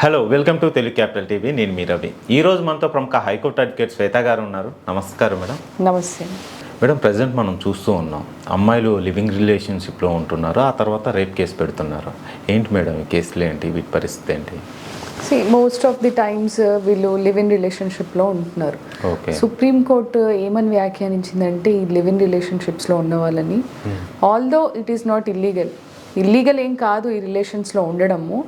Hello welcome to Telugu capital TV నేను మీ రవి. ఈ రోజు మనతో ప్రముఖ హైకోర్టు అడ్వకేట్ శ్వేత గారు ఉన్నారు. నమస్కారం మేడం. నమస్తే. మేడం ప్రజెంట్ మనం చూస్తూ ఉన్నాం. అమ్మాయిలు లివింగ్ రిలేషన్షిప్లో ఉంటున్నారు. ఆ తర్వాత రేప్ కేసు పెడుతున్నారు. ఏంటి మేడం ఈ కేసులు ఏంటి? వీటి పరిస్థితి ఏంటి? See most of the times వీళ్ళు లివ్ ఇన్ రిలేషన్షిప్లో ఉంటున్నారు. ఓకే సుప్రీం కోర్టు ఏమని వ్యాఖ్యానించిందంటే ఈ లివ్ ఇన్ రిలేషన్షిప్స్లో ఉన్న వాళ్ళని. Although it is not illegal illegal ఏం కాదు ఈ రిలేషన్స్లో ఉండడము.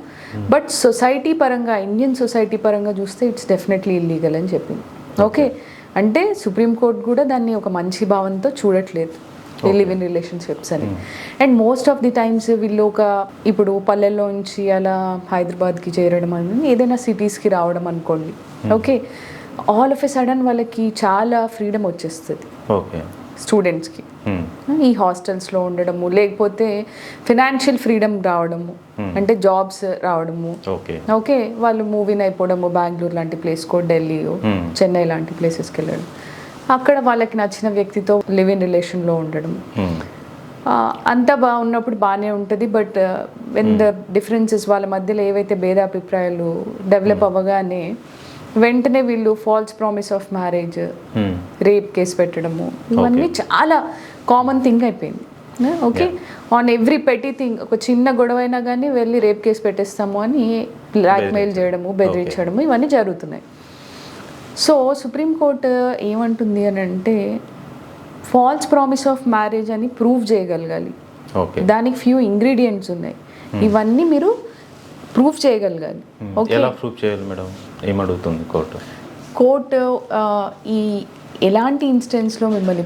బట్ సొసైటీ పరంగా ఇండియన్ సొసైటీ పరంగా చూస్తే ఇట్స్ డెఫినెట్లీ ఇల్లీగల్ అని చెప్పింది. ఓకే అంటే సుప్రీం కోర్ట్ కూడా దాన్ని ఒక మంచి భావంతో చూడట్లేదు. ఈ లివ్ ఇన్ రిలేషన్షిప్స్ అని. And most of the times వీళ్ళు ఒక ఇప్పుడు పల్లెల్లో నుంచి అలా హైదరాబాద్కి చేరడం అని ఏదైనా సిటీస్కి రావడం అనుకోండి. Okay all of a sudden వాళ్ళకి చాలా ఫ్రీడమ్ వచ్చేస్తుంది. ఓకే స్టూడెంట్స్కి. ఈ హాస్టల్స్లో ఉండడము లేకపోతే ఫినాన్షియల్ ఫ్రీడమ్ రావడము అంటే జాబ్స్ రావడము. ఓకే వాళ్ళు మూవీని అయిపోవడము బెంగళూరు లాంటి ప్లేస్కో ఢిల్లీ Hmm. చెన్నై లాంటి ప్లేసెస్కి వెళ్ళడం అక్కడ వాళ్ళకి నచ్చిన వ్యక్తితో లివ్ ఇన్ రిలేషన్లో ఉండడం. Hmm. అంతా బాగున్నప్పుడు బాగానే ఉంటుంది బట్ వెన్ ద డిఫరెన్సెస్ వాళ్ళ మధ్యలో ఏవైతే భేదాభిప్రాయాలు డెవలప్ అవ్వగానే వెంటనే వీళ్ళు false promise of marriage Hmm. Rape case పెట్టడము ఇవన్నీ చాలా కామన్ థింగ్ అయిపోయింది. Okay? On every petty thing ఒక చిన్న గొడవ అయినా కానీ వెళ్ళి రేప్ కేసు పెట్టేస్తాము అని బ్లాక్మెయిల్ చేయడము బెదిరించడము ఇవన్నీ జరుగుతున్నాయి. సో సుప్రీంకోర్టు ఏమంటుంది అని అంటే ఫాల్స్ ప్రామిస్ ఆఫ్ మ్యారేజ్ అని ప్రూవ్ చేయగలగాలి. ఓకే. దానికి ఫ్యూ ఇంగ్రీడియంట్స్ ఉన్నాయి. ఇవన్నీ మీరు ప్రూవ్ చేయగలగాలి. Hmm. ఓకే? ఎలా ప్రూవ్ చేయాలి మేడం? ఏమడుగుతుంది కోర్టు? కోర్టు ఈ ఎలాంటి ఇన్స్టెన్స్లో మిమ్మల్ని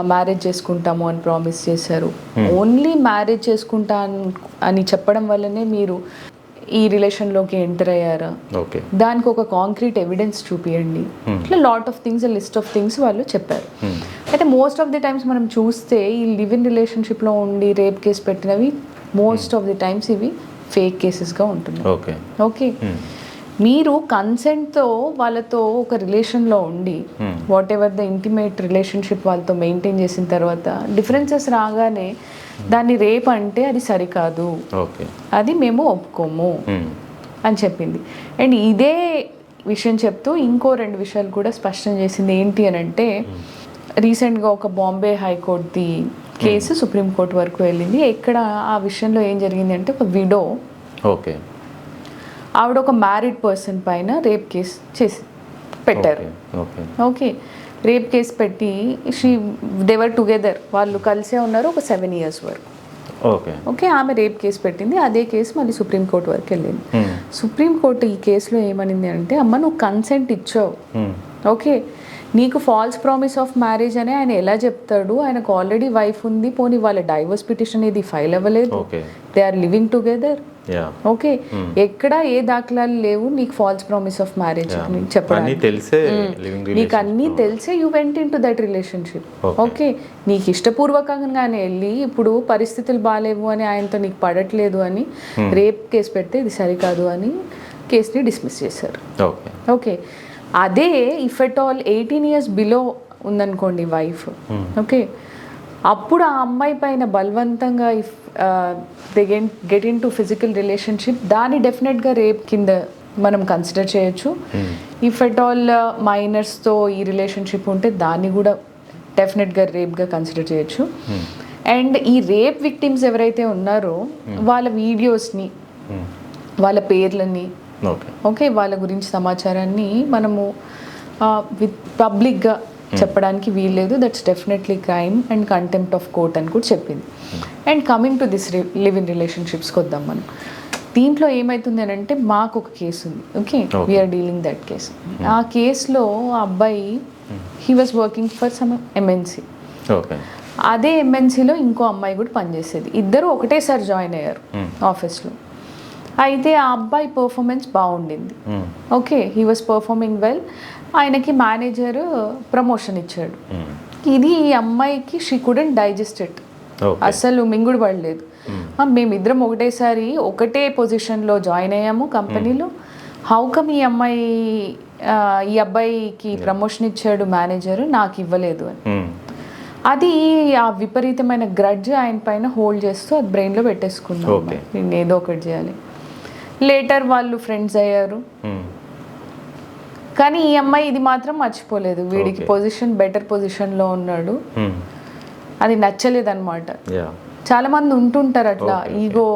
మ్యారేజ్ చేసుకుంటాము అని ప్రామిస్ చేశారు. ఓన్లీ మ్యారేజ్ చేసుకుంటా అన్- చెప్పడం వల్లనే మీరు ఈ రిలేషన్లోకి ఎంటర్ అయ్యారా? ఓకే దానికి ఒక కాంక్రీట్ ఎవిడెన్స్ చూపియండి. ఇట్లా lot of things list of things వాళ్ళు చెప్పారు. Hmm. అయితే మోస్ట్ ఆఫ్ ది టైమ్స్ మనం చూస్తే ఈ లివ్ ఇన్ రిలేషన్షిప్లో ఉండి రేప్ కేసు పెట్టినవి మోస్ట్ ఆఫ్ ది టైమ్స్ ఇవి ఫేక్ కేసెస్గా ఉంటున్నాయి. Okay okay Hmm. మీరు కన్సెంట్తో వాళ్ళతో ఒక రిలేషన్లో ఉండి Hmm. Whatever the intimate relationship వాళ్ళతో మెయింటైన్ చేసిన తర్వాత డిఫరెన్సెస్ రాగానే దాన్ని రేప్ అంటే అది సరికాదు. ఓకే అది మేము ఒప్పుకోము. Hmm. అని చెప్పింది. అండ్ ఇదే విషయం చెప్తూ ఇంకో రెండు విషయాలు కూడా స్పష్టం చేసింది ఏంటి అని అంటే రీసెంట్గా ఒక బాంబే హైకోర్టుది కేసు సుప్రీంకోర్టు వరకు వెళ్ళింది. ఎక్కడ ఆ విషయంలో ఏం జరిగింది అంటే ఒక విడో ఓకే ఆవిడ ఒక మ్యారీడ్ పర్సన్ పైన రేప్ కేసు చేసి పెట్టారు. Okay okay. రేప్ కేసు పెట్టి షీ దేవర్ టుగెదర్ వాళ్ళు కలిసే ఉన్నారు ఒక సెవెన్ ఇయర్స్ వరకు. ఓకే. ఓకే ఆమె రేప్ కేసు పెట్టింది. అదే కేసు మళ్ళీ సుప్రీంకోర్టు వరకు వెళ్ళింది. సుప్రీంకోర్టు ఈ కేసులో ఏమనింది అంటే అమ్మ నువ్వు కన్సెంట్ ఇచ్చావు. ఓకే. నీకు ఫాల్స్ ప్రామిస్ ఆఫ్ మ్యారేజ్ అని ఆయన ఎలా చెప్తాడు? ఆయనకు ఆల్రెడీ వైఫ్ ఉంది పోనీ వాళ్ళ డైవర్స్ పిటిషన్ ఇది ఫైల్ అవ్వలేదు. They are living together okay ఎక్కడ ఏ దాఖలాలు లేవు. నీకు ఫాల్స్ ప్రామిస్ ఆఫ్ మ్యారేజ్ చెప్పడానికి. తెలిసే నీకు అన్నీ తెలిసే you went into that relationship. Okay నీకు ఇష్టపూర్వకంగానే వెళ్ళి ఇప్పుడు పరిస్థితులు బాగాలేవు అని ఆయనతో నీకు పడట్లేదు అని రేప్ కేసు పెడితే ఇది సరికాదు అని కేసుని డిస్మిస్ చేశారు. ఓకే ఓకే అదే if at all eighteen years below ఉందనుకోండి వైఫ్ ఓకే అప్పుడు ఆ అమ్మాయి పైన బలవంతంగా if they get get into physical relationship దాన్ని డెఫినెట్గా రేప్ కింద మనం కన్సిడర్ చేయొచ్చు. ఇఫ్ ఎట్ ఆల్ మైనర్స్తో ఈ రిలేషన్షిప్ ఉంటే దాన్ని కూడా డెఫినెట్గా రేప్గా కన్సిడర్ చేయొచ్చు. అండ్ ఈ రేప్ విక్టిమ్స్ ఎవరైతే ఉన్నారో వాళ్ళ వీడియోస్ని Hmm. వాళ్ళ పేర్లని ఓకే ఓకే వాళ్ళ గురించి సమాచారాన్ని మనము విత్ పబ్లిక్గా చెప్పడానికి వీల్లేదు. That's definitely crime and contempt of court అని కూడా చెప్పింది. And coming to this live in రిలేషన్షిప్స్కి వద్దాం మనం. దీంట్లో ఏమవుతుంది అని అంటే మాకు ఒక కేసు ఉంది. Okay. We are dealing that case ఆ కేసులో ఆ అబ్బాయి he was working for some MNC okay అదే ఎంఎన్సీలో ఇంకో అమ్మాయి కూడా పనిచేసేది. ఇద్దరు ఒకటేసారి జాయిన్ అయ్యారు Hmm. ఆఫీస్లో అయితే ఆ అబ్బాయి పర్ఫార్మెన్స్ బాగుండింది. Hmm. Okay he was performing well ఆయనకి మేనేజర్ ప్రమోషన్ ఇచ్చాడు. Hmm. ఇది ఈ అమ్మాయికి షీ కుడెంట్ డైజెస్ట్ ఇట్ అసలు మింగుడు పడలేదు. ఆ, మేమిద్దరం ఒకటేసారి ఒకటే పొజిషన్లో జాయిన్ అయ్యాము కంపెనీలో. హౌ కమ్ ఈ అమ్మాయి ఈ అబ్బాయికి ప్రమోషన్ ఇచ్చాడు మేనేజర్ నాకు ఇవ్వలేదు అని. Hmm. అది ఆ విపరీతమైన గ్రడ్జ్ ఆయన పైన హోల్డ్ చేస్తూ అది బ్రెయిన్లో పెట్టేసుకున్నాం Okay. నేను ఏదో ఒకటి చేయాలి. లేటర్ వాళ్ళు ఫ్రెండ్స్ అయ్యారు. ఉమ్, కానీ ఈ అమ్మాయి ఇది మాత్రం మర్చిపోలేదు. వీడికి. పొజిషన్ బెటర్ పొజిషన్లో ఉన్నాడు. ఉమ్, అది నచ్చలేదు అనమాట చాలా మంది ఉంటుంటారు అట్లా. ఈగో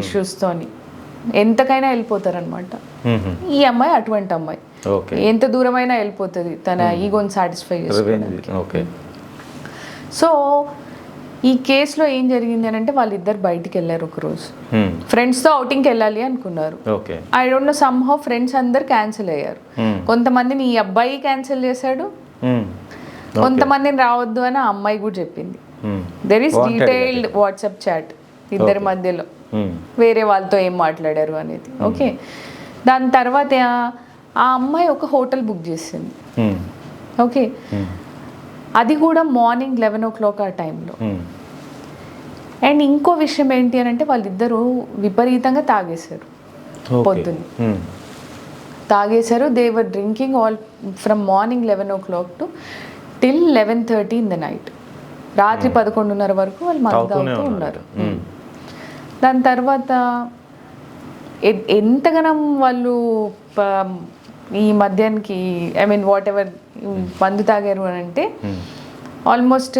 ఇష్యూస్తోని ఎంతకైనా వెళ్ళిపోతారు అనమాట ఈ అమ్మాయి అటువంటి అమ్మాయి. ఓకే ఎంత దూరమైనా వెళ్ళిపోతుంది. తన ఈగోని సాటిస్ఫై చేసుకోవడానికి సో ఈ కేసులో ఏం జరిగింది అని అంటే వాళ్ళిద్దరు బయటికి వెళ్ళారు ఒకరోజు. ఫ్రెండ్స్తో అవుటింగ్కి వెళ్ళాలి అనుకున్నారు. I don't know somehow friends అందరు క్యాన్సిల్ అయ్యారు. ఉమ్, కొంతమందిని ఈ అబ్బాయి క్యాన్సిల్ చేశాడు. ఉమ్, కొంతమందిని రావద్దు అని ఆ అమ్మాయి కూడా చెప్పింది. There is detailed WhatsApp chat ఇద్దరి మధ్యలో. వేరే వాళ్ళతో ఏం మాట్లాడారు అనేది. ఓకే దాని తర్వాత ఆ- అమ్మాయి ఒక హోటల్ బుక్ చేసింది. ఓకే అది కూడా మార్నింగ్ లెవెన్ ఓ క్లాక్ ఆ టైంలో అండ్ ఇంకో విషయం ఏంటి అని అంటే వాళ్ళిద్దరూ విపరీతంగా తాగేశారు. పొద్దున్న. Um, తాగేశారు. They were drinking all from morning eleven o'clock to till eleven thirty in the night రాత్రి పదకొండున్నర వరకు వాళ్ళు మందు తాగుతూ ఉన్నారు. దాని తర్వాత ఎంతగానం వాళ్ళు ఈ మద్యానికి ఐ మీన్ వాట్ ఎవర్ మందు తాగారు అని అంటే ఆల్మోస్ట్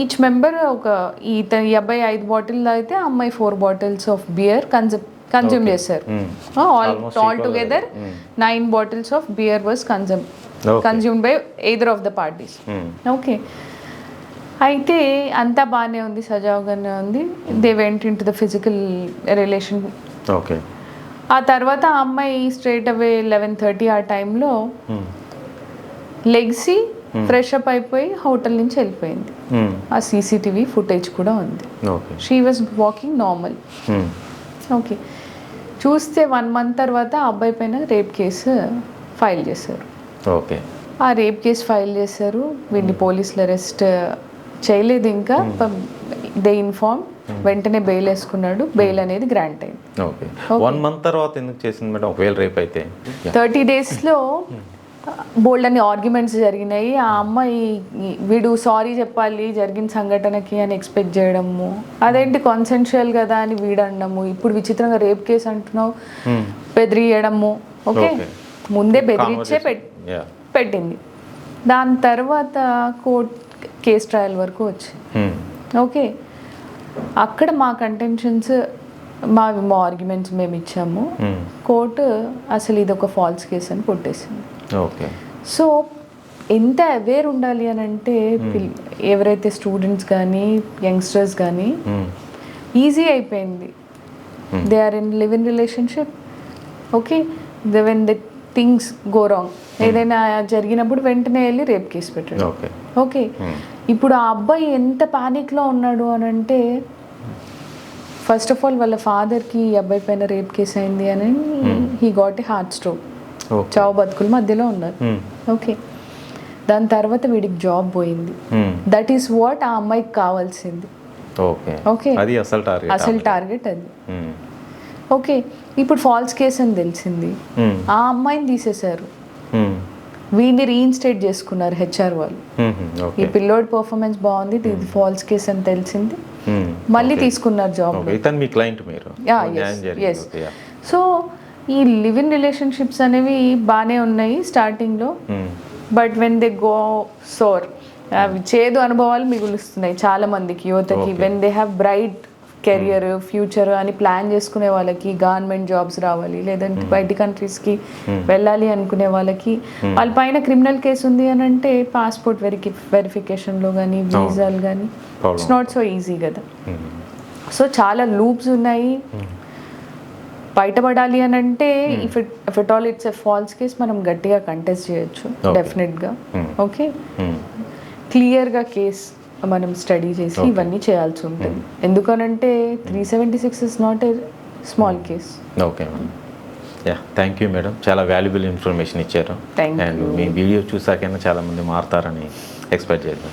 ఈచ్ మెంబర్ ఒక ఈ అబ్బాయి ఐదు బాటిల్ తాగితే ఆ అమ్మాయి four bottles of beer consume consume చేశారు. ఉమ్, all together. Nine bottles of beer was consume. Consumed by either of the parties okay అయితే అంతా బాగానే ఉంది సజావుగానే ఉంది. They went into the physical relation okay ఆ తర్వాత ఆ అమ్మాయి స్ట్రైట్ అవే లెవెన్ థర్టీ ఆ టైంలో లెగ్సి ఫ్రెష్ అప్ అయిపోయి హోటల్ నుంచి వెళ్ళిపోయింది. ఉమ్, ఆ సీసీటీవీ ఫుటేజ్ కూడా ఉంది. Okay she was walking normal okay చూస్తే వన్ మంత్ తర్వాత ఆ అబ్బాయి పైన రేప్ కేసు ఫైల్ చేశారు. ఓకే ఆ రేప్ కేసు ఫైల్ చేశారు. వీడిని పోలీసులు అరెస్ట్ చేయలేదు ఇంకా. దే ఇన్ఫార్మ్ వెంటనే బెయిల్ వేసుకున్నాడు. బెయిల్ అనేది గ్రాంట్ అయింది. ఓకే వన్ మంత్ తర్వాత ఎందుకు చేసింది మేడం? ఒకవేళ రేపు అయితే. థర్టీ డేస్లో బోల్డ్ అని ఆర్గ్యుమెంట్స్ జరిగినాయి. ఆ అమ్మాయి వీడు సారీ చెప్పాలి జరిగిన సంఘటనకి అని ఎక్స్పెక్ట్ చేయడము. అదేంటి కాన్సెన్షువల్ కదా అని వీడు అనడము ఇప్పుడు విచిత్రంగా రేప్ కేసు అంటున్నావు. Hmm. బెదిరియడము. Okay Okay. ముందే బెదిరించే పెట్టింది. దాని తర్వాత కోర్ట్ కేస్ ట్రయల్ వరకు వచ్చింది. ఓకే అక్కడ మా కంటెన్షన్స్ మా మా ఆర్గ్యుమెంట్స్ మేము ఇచ్చాము. కోర్టు అసలు ఇది ఒక ఫాల్స్ కేసు అని కొట్టేసింది. ఓకే సో ఎంత అవేర్ ఉండాలి అని అంటే పిల్- ఎవరైతే స్టూడెంట్స్ కానీ యంగ్స్టర్స్ కానీ ఈజీ అయిపోయింది. They are in live in relationship okay the when the things go wrong ఏదైనా జరిగినప్పుడు వెంటనే వెళ్ళి రేప్ కేసు పెట్టండి. ఓకే ఓకే ఇప్పుడు ఆ అబ్బాయి ఎంత ప్యానిక్లో ఉన్నాడు అని అంటే ఫస్ట్ ఆఫ్ ఆల్ వాళ్ళ ఫాదర్కి ఈ అబ్బాయి పైన రేప్ కేసు అయింది అని he got a heart stroke చావు బతుకుల మధ్యలో ఉన్నారు. ఓకే దాని తర్వాత వీడికి జాబ్ పోయింది. దట్ ఈస్ వాట్ ఆ అమ్మాయికి కావాల్సింది. ఓకే ఓకే అది అసలు టార్గెట్ అసలు టార్గెట్ అది. ఓకే ఇప్పుడు ఫాల్స్ కేసు అని తెలిసింది. ఆ అమ్మాయిని తీసేశారు. వీడిని రీఇన్స్టేట్ చేసుకున్నారు హెచ్ఆర్ వాళ్ళు. ఈ పిల్లోడ్ పర్ఫార్మెన్స్ బాగుంది ఇది ఫాల్స్ కేసు అని తెలిసింది. మళ్ళీ తీసుకున్నారు జాబ్ ఇతను మీ క్లయింట్ మీరు. yeah. సో ఈ లివ్ ఇన్ రిలేషన్షిప్స్ అనేవి బాగానే ఉన్నాయి స్టార్టింగ్లో. But when they go sour చేదు అనుభవాలు మిగులుస్తున్నాయి చాలా మందికి యువతకి. When they have bright career future అని ప్లాన్ చేసుకునే వాళ్ళకి గవర్నమెంట్ జాబ్స్ రావాలి లేదంటే బయటి కంట్రీస్కి వెళ్ళాలి అనుకునే వాళ్ళకి వాళ్ళ పైన క్రిమినల్ కేసు ఉంది అని అంటే పాస్పోర్ట్ వెరిఫి వెరిఫికేషన్లో కానీ వీసాలు కానీ. ఇట్స్ నాట్ సో ఈజీ కదా. Hmm. సో చాలా లూప్స్ ఉన్నాయి. బయటపడాలి అని అంటే if it if it all it's a false case మనం గట్టిగా కంటెస్ట్ చేయొచ్చు. డెఫినెట్గా Hmm. ఓకే Hmm. క్లియర్గా కేస్ మనం స్టడీ చేసి ఇవన్నీ చేయాల్సి ఉంటుంది. ఎందుకనంటే three seventy six is not a small case okay yeah thank you madam చాలా వాల్యుబుల్ ఇన్ఫర్మేషన్ ఇచ్చారు. అండ్ మీ వీడియో చూసాకైనా చాలా మంది మారుతారని ఎక్స్పెక్ట్ చేద్దాం.